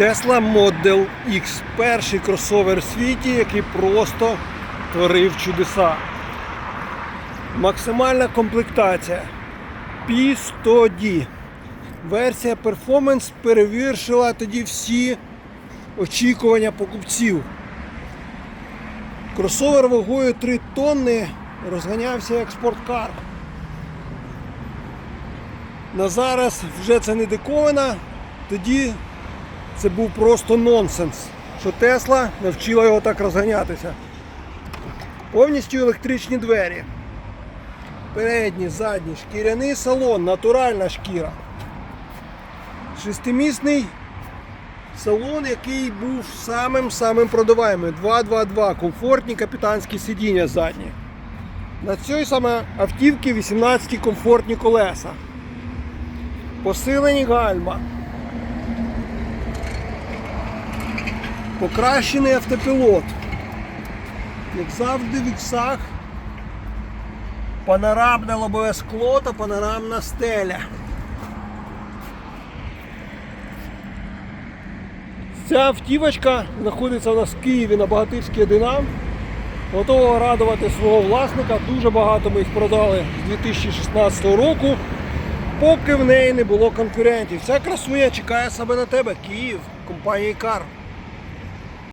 Tesla Model X. Перший кросовер в світі, який просто творив чудеса. Максимальна комплектація P100D. Версія Performance перевершила тоді всі очікування покупців. Кросовер вагою 3 тонни розганявся як спорткар. На зараз вже це не диковина, тоді це був просто нонсенс, що Тесла навчила його так розганятися. Повністю електричні двері. Передні, задні, шкіряний салон, натуральна шкіра. Шестимісний салон, який був самим-самим продаваємим. 222, комфортні капітанські сидіння задні. На цій саме автівці 18 комфортні колеса. Посилені гальма. Покращений автопілот. Як завжди в іксах. Панорамне лобове скло та панорамна стеля. Ця автівочка знаходиться у нас в Києві на Багатирській 1А. Готова радувати свого власника. Дуже багато ми їх продали з 2016 року, поки в неї не було конкурентів. Ця красуня чекає себе на тебе. Київ, компанії Кар.